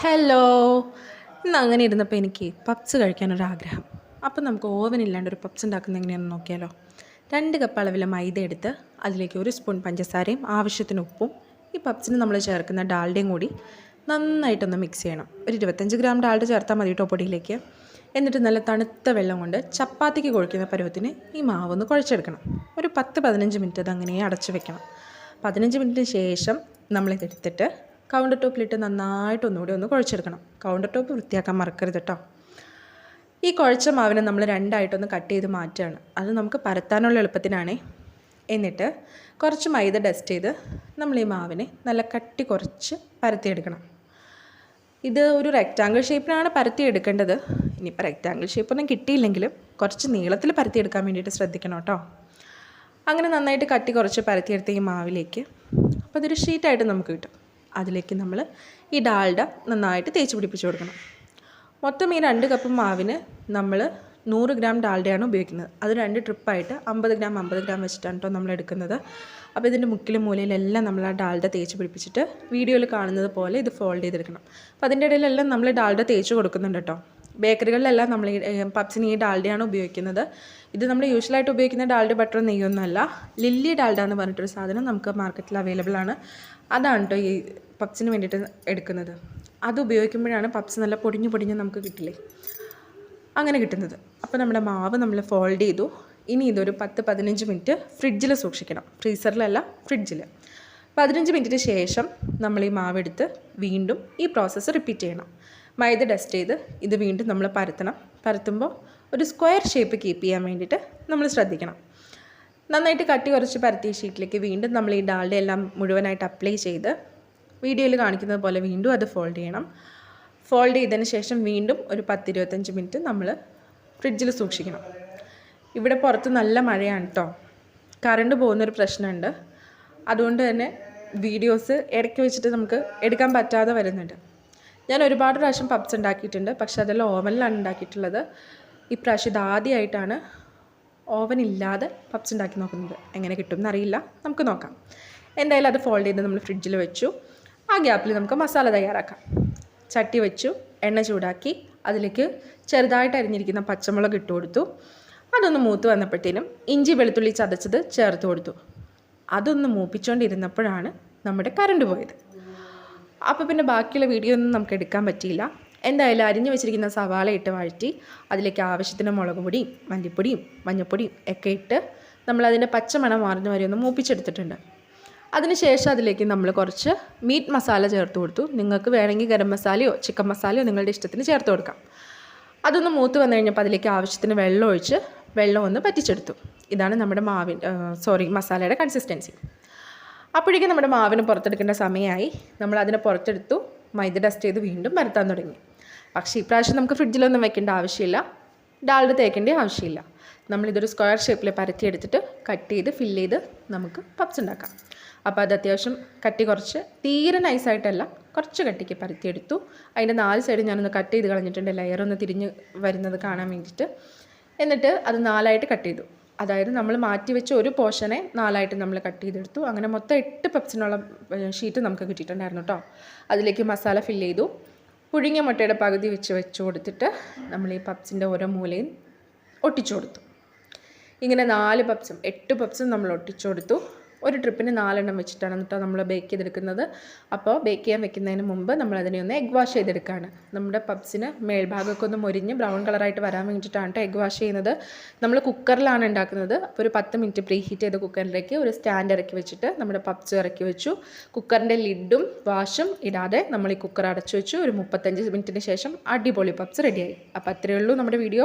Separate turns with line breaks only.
Hello ഇന്ന് അങ്ങനെ ഇരുന്നപ്പോൾ എനിക്ക് പപ്സ് കഴിക്കാനൊരാഗ്രഹം. അപ്പം നമുക്ക് ഓവൻ ഇല്ലാണ്ട് ഒരു പപ്സ് ഉണ്ടാക്കുന്ന എങ്ങനെയാണെന്ന് നോക്കിയാലോ. രണ്ട് കപ്പ് അളവിൽ മൈദ എടുത്ത് അതിലേക്ക് ഒരു സ്പൂൺ പഞ്ചസാരയും ആവശ്യത്തിന് ഉപ്പും ഈ പപ്സിന് നമ്മൾ ചേർക്കുന്ന ഡാൽഡയും കൂടി നന്നായിട്ടൊന്ന് മിക്സ് ചെയ്യണം. ഒരു ഇരുപത്തഞ്ച് ഗ്രാം ഡാൽഡ ചേർത്താൽ മതി കേട്ടോ പൊടിയിലേക്ക്. എന്നിട്ട് നല്ല തണുത്ത വെള്ളം കൊണ്ട് ചപ്പാത്തിക്ക് കുഴക്കുന്ന പരുവത്തിന് ഈ മാവ് ഒന്ന് കുഴച്ചെടുക്കണം. ഒരു പത്ത് പതിനഞ്ച് മിനിറ്റ് അത് അങ്ങനെ അടച്ചു വെക്കണം. പതിനഞ്ച് മിനിറ്റിന് ശേഷം നമ്മളിതെടുത്തിട്ട് കൗണ്ടർ ടോപ്പിലിട്ട് നന്നായിട്ട് ഒന്നുകൂടി ഒന്ന് കുഴച്ചെടുക്കണം. കൗണ്ടർ ടോപ്പ് വൃത്തിയാക്കാൻ മറക്കരുത് കേട്ടോ ഈ കുഴച്ച മാവിനെ നമ്മൾ രണ്ടായിട്ടൊന്ന് കട്ട് ചെയ്ത് മാറ്റുകയാണ്. അത് നമുക്ക് പരത്താനുള്ള എളുപ്പത്തിനാണേ. എന്നിട്ട് കുറച്ച് മൈദ ഡസ്റ്റ് ചെയ്ത് നമ്മൾ ഈ മാവിനെ നല്ല കട്ടി കുറച്ച് പരത്തിയെടുക്കണം. ഇത് ഒരു റെക്റ്റാങ്കിൾ ഷേപ്പിനാണ് പരത്തി എടുക്കേണ്ടത് ഇനിയിപ്പോൾ റെക്റ്റാങ്കിൾ ഷേപ്പൊന്നും കിട്ടിയില്ലെങ്കിലും കുറച്ച് നീളത്തിൽ പരത്തിയെടുക്കാൻ വേണ്ടിയിട്ട് ശ്രദ്ധിക്കണം കേട്ടോ അങ്ങനെ നന്നായിട്ട് കട്ടി കുറച്ച് പരത്തിയെടുത്ത ഈ മാവിലേക്ക്. അപ്പോൾ അതൊരു ഷീറ്റായിട്ട് നമുക്ക് കിട്ടും. അതിലേക്ക് നമ്മൾ ഈ ഡാൽഡ നന്നായിട്ട് തേച്ച് പിടിപ്പിച്ച് കൊടുക്കണം. മൊത്തം ഈ രണ്ട് കപ്പ് മാവിന് നമ്മൾ നൂറ് ഗ്രാം ഡാൽഡയാണ് ഉപയോഗിക്കുന്നത്. അത് രണ്ട് ട്രിപ്പായിട്ട് അമ്പത് ഗ്രാം അമ്പത് ഗ്രാം വെച്ചിട്ടാണ് കേട്ടോ നമ്മൾ എടുക്കുന്നത്. അപ്പോൾ ഇതിന്റെ മുക്കിലും മൂലയിലെല്ലാം നമ്മൾ ആ ഡാൽഡ തേച്ച് പിടിപ്പിച്ചിട്ട് വീഡിയോയിൽ കാണുന്നത് പോലെ ഇത് ഫോൾഡ് ചെയ്തെടുക്കണം. അപ്പോൾ അതിന്റെ ഇടയിലെല്ലാം നമ്മൾ ഡാൽഡ തേച്ച് കൊടുക്കുന്നുണ്ട് കേട്ടോ ബേക്കറികളിലെല്ലാം നമ്മൾ ഈ പപ്സിന് ഈ ഡാൽഡയാണ് ഉപയോഗിക്കുന്നത്. ഇത് നമ്മൾ യൂഷ്വലായിട്ട് ഉപയോഗിക്കുന്ന ഡാൽഡ ബട്ടർ നെയ്യൊന്നുമല്ല. ലില്ലി ഡാൽഡ എന്ന് പറഞ്ഞിട്ടൊരു സാധനം നമുക്ക് മാർക്കറ്റിൽ അവൈലബിൾ ആണ്. അതാണ് കേട്ടോ ഈ പപ്സിന് വേണ്ടിയിട്ട് എടുക്കുന്നത്. അത് ഉപയോഗിക്കുമ്പോഴാണ് പപ്സ് നല്ല പൊടിഞ്ഞു പൊടിഞ്ഞ് നമുക്ക് കിട്ടില്ലേ? അങ്ങനെ കിട്ടുന്നത്. അപ്പോൾ നമ്മുടെ മാവ് നമ്മൾ ഫോൾഡ് ചെയ്തു. ഇനി ഇതൊരു പത്ത് പതിനഞ്ച് മിനിറ്റ് ഫ്രിഡ്ജിൽ സൂക്ഷിക്കണം. ഫ്രീസറിലല്ല ഫ്രിഡ്ജിൽ പതിനഞ്ച് മിനിറ്റിന് ശേഷം നമ്മൾ ഈ മാവെടുത്ത് വീണ്ടും ഈ പ്രോസസ്സ് റിപ്പീറ്റ് ചെയ്യണം. മൈദ ഡസ്റ്റ് ചെയ്ത് ഇത് വീണ്ടും നമ്മൾ പരത്തണം. പരത്തുമ്പോൾ ഒരു സ്ക്വയർ ഷേപ്പ് കീപ്പ് ചെയ്യാൻ വേണ്ടിയിട്ട് നമ്മൾ ശ്രദ്ധിക്കണം. നന്നായിട്ട് കട്ടി കുറച്ച് പരത്തിയ ഷീറ്റിലേക്ക് വീണ്ടും നമ്മൾ ഈ ഡാളുടെ എല്ലാം മുഴുവനായിട്ട് അപ്ലൈ ചെയ്ത് വീഡിയോയിൽ കാണിക്കുന്നത് പോലെ വീണ്ടും അത് ഫോൾഡ് ചെയ്യണം. ഫോൾഡ് ചെയ്തതിന് ശേഷം വീണ്ടും ഒരു പത്തിരുപത്തഞ്ച് മിനിറ്റ് നമ്മൾ ഫ്രിഡ്ജിൽ സൂക്ഷിക്കണം. ഇവിടെ പുറത്ത് നല്ല മഴയാണ് കേട്ടോ കറണ്ട് പോകുന്നൊരു പ്രശ്നമുണ്ട് അതുകൊണ്ട് തന്നെ വീഡിയോസ് ഇടയ്ക്ക് വെച്ചിട്ട് നമുക്ക് എടുക്കാൻ പറ്റാതെ വരുന്നുണ്ട്. ഞാൻ ഒരുപാട് പ്രാവശ്യം പപ്സ് ഉണ്ടാക്കിയിട്ടുണ്ട്. പക്ഷേ അതെല്ലാം ഓവനിലാണ് ഉണ്ടാക്കിയിട്ടുള്ളത്. ഇപ്രാവശ്യം ഇത് ആദ്യമായിട്ടാണ് ഓവൻ ഇല്ലാതെ പപ്സ് ഉണ്ടാക്കി നോക്കുന്നത്. എങ്ങനെ കിട്ടും എന്നറിയില്ല. നമുക്ക് നോക്കാം. എന്തായാലും അത് ഫോൾഡ് ചെയ്ത് നമ്മൾ ഫ്രിഡ്ജിൽ വെച്ചു. ആ ഗ്യാപ്പിൽ നമുക്ക് മസാല തയ്യാറാക്കാം. ചട്ടി വെച്ചു എണ്ണ ചൂടാക്കി അതിലേക്ക് ചെറുതായിട്ട് അരിഞ്ഞിരിക്കുന്ന പച്ചമുളക് ഇട്ട് കൊടുത്തു. അതൊന്ന് മൂത്ത് വന്നപ്പോഴത്തേനും ഇഞ്ചി വെളുത്തുള്ളി ചതച്ചത് ചേർത്ത് കൊടുത്തു. അതൊന്ന് മൂപ്പിച്ചുകൊണ്ടിരുന്നപ്പോഴാണ് നമ്മുടെ കറണ്ട് പോയത്. അപ്പോൾ പിന്നെ ബാക്കിയുള്ള വീഡിയോ ഒന്നും നമുക്ക് എടുക്കാൻ പറ്റിയില്ല. എന്തായാലും അരിഞ്ഞു വെച്ചിരിക്കുന്ന സവാള ഇട്ട് വഴറ്റി അതിലേക്ക് ആവശ്യത്തിന് മുളക് പൊടിയും മല്ലിപ്പൊടിയും മഞ്ഞൾപ്പൊടിയും ഒക്കെ ഇട്ട് നമ്മളതിന്റെ പച്ചമണം മാറുന്ന വരെ ഒന്ന് മൂപ്പിച്ചെടുത്തിട്ടുണ്ട്. അതിനുശേഷം അതിലേക്ക് നമ്മൾ കുറച്ച് മീറ്റ് മസാല ചേർത്ത് കൊടുത്തു. നിങ്ങൾക്ക് വേണമെങ്കിൽ ഗരം മസാലയോ ചിക്കൻ മസാലയോ നിങ്ങളുടെ ഇഷ്ടത്തിന് ചേർത്ത് കൊടുക്കാം. അതൊന്ന് മൂത്ത് വന്നു കഴിഞ്ഞപ്പോൾ അതിലേക്ക് ആവശ്യത്തിന് വെള്ളം ഒഴിച്ച് വെള്ളം ഒന്ന് പറ്റിച്ചെടുത്തു ഇതാണ് നമ്മുടെ മാവിൻ സോറി മസാലയുടെ കൺസിസ്റ്റൻസി അപ്പോഴേക്കും നമ്മുടെ മാവിന് പുറത്തെടുക്കേണ്ട സമയമായി. നമ്മൾ അതിനെ പുറത്തെടുത്തു. മൈദ ഡസ്റ്റ് ചെയ്ത് വീണ്ടും പരത്താൻ തുടങ്ങി. പക്ഷേ ഇപ്രാവശ്യം നമുക്ക് ഫ്രിഡ്ജിലൊന്നും വെക്കേണ്ട ആവശ്യമില്ല. ഡാൾഡ് തേക്കേണ്ട ആവശ്യമില്ല. നമ്മളിതൊരു സ്ക്വയർ ഷേപ്പിൽ പരത്തിയെടുത്തിട്ട് കട്ട് ചെയ്ത് ഫില്ല് ചെയ്ത് നമുക്ക് പപ്സ് ഉണ്ടാക്കാം. അപ്പോൾ അത് അത്യാവശ്യം കട്ടി കുറച്ച് തീരെ നൈസായിട്ടല്ല കുറച്ച് കട്ടിക്ക് പരത്തിയെടുത്തു. അതിന്റെ നാല് സൈഡ് ഞാനൊന്ന് കട്ട് ചെയ്ത് കളഞ്ഞിട്ടുണ്ട്. ലെയർ ഒന്ന് തിരിഞ്ഞ് വരുന്നത് കാണാൻ വേണ്ടിയിട്ട്. എന്നിട്ട് അത് നാലായിട്ട് കട്ട് ചെയ്തു. അതായത് നമ്മൾ മാറ്റി വെച്ച ഒരു പോർഷനെ നാലായിട്ട് നമ്മൾ കട്ട് ചെയ്തെടുത്തു. അങ്ങനെ മൊത്തം എട്ട് പപ്സിനുള്ള ഷീറ്റ് നമുക്ക് കിട്ടിയിട്ടുണ്ടായിരുന്നു കേട്ടോ അതിലേക്ക് മസാല ഫില്ല് ചെയ്തു. പുഴുങ്ങിയ മുട്ടയുടെ പകുതി വെച്ച് വെച്ച് കൊടുത്തിട്ട് നമ്മൾ ഈ പപ്സിന്റെ ഓരോ മൂലയും ഒട്ടിച്ചു കൊടുത്തു. ഇങ്ങനെ നാല് പപ്സും എട്ട് പപ്സും നമ്മൾ ഒട്ടിച്ചു കൊടുത്തു. ഒരു ട്രിപ്പിന് നാലെണ്ണം വെച്ചിട്ടാണ് എന്നിട്ട് നമ്മൾ ബേക്ക് ചെയ്തെടുക്കുന്നത്. അപ്പോൾ ബേക്ക് ചെയ്യാൻ വെക്കുന്നതിന് മുമ്പ് നമ്മൾ അതിനെ ഒന്ന് എഗ് വാഷ് ചെയ്തെടുക്കുകയാണ് നമ്മുടെ പപ്സിന് മേൽഭാഗമൊക്കെ ഒന്ന് മുരിഞ്ഞ് ബ്രൗൺ കളറായിട്ട് വരാൻ വേണ്ടിയിട്ടാണ് എഗ് വാഷ് ചെയ്യുന്നത്. നമ്മൾ കുക്കറിലാണ് ഉണ്ടാക്കുന്നത്. അപ്പോൾ ഒരു പത്ത് മിനിറ്റ് പ്രീ ഹീറ്റ് ചെയ്ത കുക്കറിലേക്ക് ഒരു സ്റ്റാൻഡ് ഇറക്കി വെച്ചിട്ട് നമ്മുടെ പപ്സ് ഇറക്കി വെച്ചു. കുക്കറിന്റെ ലിഡും വാഷും ഇടാതെ നമ്മൾ ഈ കുക്കർ അടച്ചു വെച്ചു. ഒരു മുപ്പത്തഞ്ച് മിനിറ്റിന് ശേഷം അടിപൊളി പപ്സ് റെഡിയായി അപ്പോൾ അത്രയേ ഉള്ളൂ നമ്മുടെ വീഡിയോ